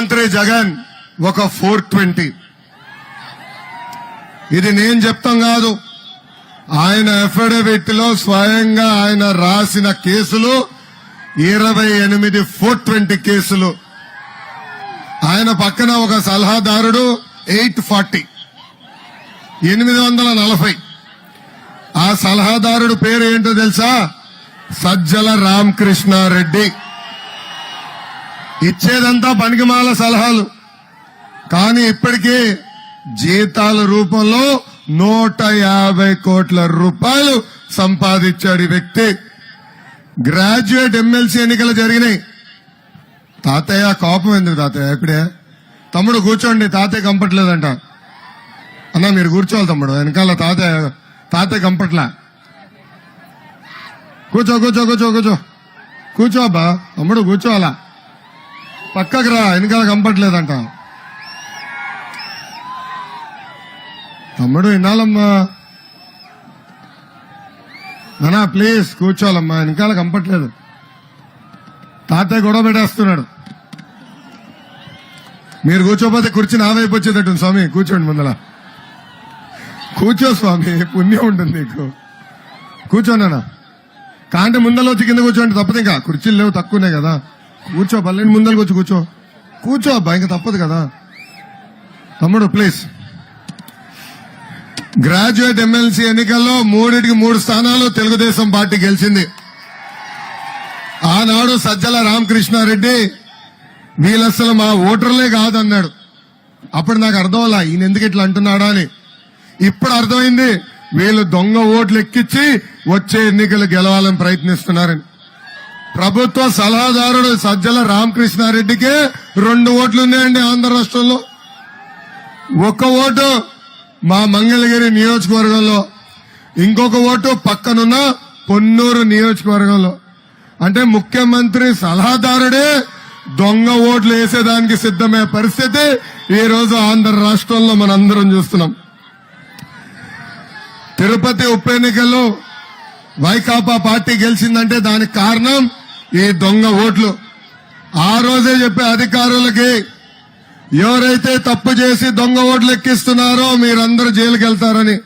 మంత్రి జగన్ ఒక four twenty. ఇది నేను చెప్తాం కాదు. ఆయన అఫిడవిట్లో స్వయంగా ఆయన రాసిన కేసులు ఇరవై ఎనిమిది ఫోర్ ట్వంటీ కేసులు. ఆయన పక్కన ఒక సలహాదారుడు ఎయిట్ ఫార్టీ. ఎనిమిది వందల నలభై. ఆ సలహాదారుడు పేరు ఏంటో తెలుసా? సజ్జల రామకృష్ణారెడ్డి. ఇచ్చేదంతా పనికిమాల సలహాలు. కానీ ఇప్పటికీ జీతాల రూపంలో నూట యాభై కోట్ల రూపాయలు సంపాదించాడు ఈ వ్యక్తి. గ్రాడ్యుయేట్ ఎమ్మెల్సీ ఎన్నికలు జరిగినాయి. తాతయ్య కోపం ఎందుకు తాతయ్య? ఇప్పుడే తమ్ముడు కూర్చోండి తాతయ్య కంపట్లేదంట. అన్న మీరు కూర్చోవాలి తమ్ముడు వెనకాల తాతయ్య తాతయ్య కంపట్లా. కూర్చో కూర్చో కూర్చో కూర్చో. కూర్చో అబ్బా తమ్ముడు కూర్చోవాలా? పక్కకు రా వెనకాల కంపట్లేదంట తమ్ముడు వినాలమ్మా. నానా ప్లీజ్ కూర్చోవాలమ్మా వెనకాల కంపట్లేదు తాతయ్య గొడవ పెట్టేస్తున్నాడు. మీరు కూర్చోపోతే కుర్చీ నా వైపు వచ్చేటట్టు స్వామి. కూర్చోండి ముందల. కూర్చో స్వామి పుణ్యం ఉంటుంది నీకు. కూర్చోనా కాంటే ముందల వచ్చి కింద కూర్చోండి తప్పదు ఇంకా. కుర్చీలు లేవు తక్కువనే కదా. కూర్చో పల్లెని ముందరకు వచ్చి కూర్చో. కూర్చో అబ్బా ఇంకా తప్పదు కదా. తమ్ముడు ప్లీజ్ గ్రాడ్యుయేట్ ఎమ్మెల్సీ ఎన్నికల్లో మూడింటికి మూడు స్థానాలు తెలుగుదేశం పార్టీ గెలిచింది. ఆనాడు సజ్జల రామకృష్ణారెడ్డి వీళ్ళసలు మా ఓటర్లే కాదన్నాడు. అప్పుడు నాకు అర్థం అలా ఈయన ఎందుకు ఇట్లా అంటున్నాడా అని. ఇప్పుడు అర్థమైంది వీళ్ళు దొంగ ఓట్లు ఎక్కించి వచ్చే ఎన్నికలు గెలవాలని ప్రయత్నిస్తున్నారని. ప్రభుత్వ సలహాదారుడు సజ్జల రామకృష్ణారెడ్డికి రెండు ఓట్లు ఉన్నాయండి ఆంధ్ర రాష్ట్రంలో. ఒక ఓటు మా మంగళగిరి నియోజకవర్గంలో ఇంకొక ఓటు పక్కనున్న పొన్నూరు నియోజకవర్గంలో. అంటే ముఖ్యమంత్రి సలహాదారుడే దొంగ ఓట్లు వేసేదానికి సిద్ధమయ్యే పరిస్థితి ఈ రోజు ఆంధ్ర రాష్ట్రంలో మనందరం చూస్తున్నాం. తిరుపతి ఉప ఎన్నికల్లో వైకాపా పార్టీ గెలిచిందంటే దానికి కారణం ఈ దొంగ ఓట్లు ఆ రోజే చెప్పే అధికారులకి ఎవరైతే తప్పు చేసి దొంగ ఓట్లు ఎక్కిస్తున్నారో మీరందరూ జైలుకి వెళ్తారని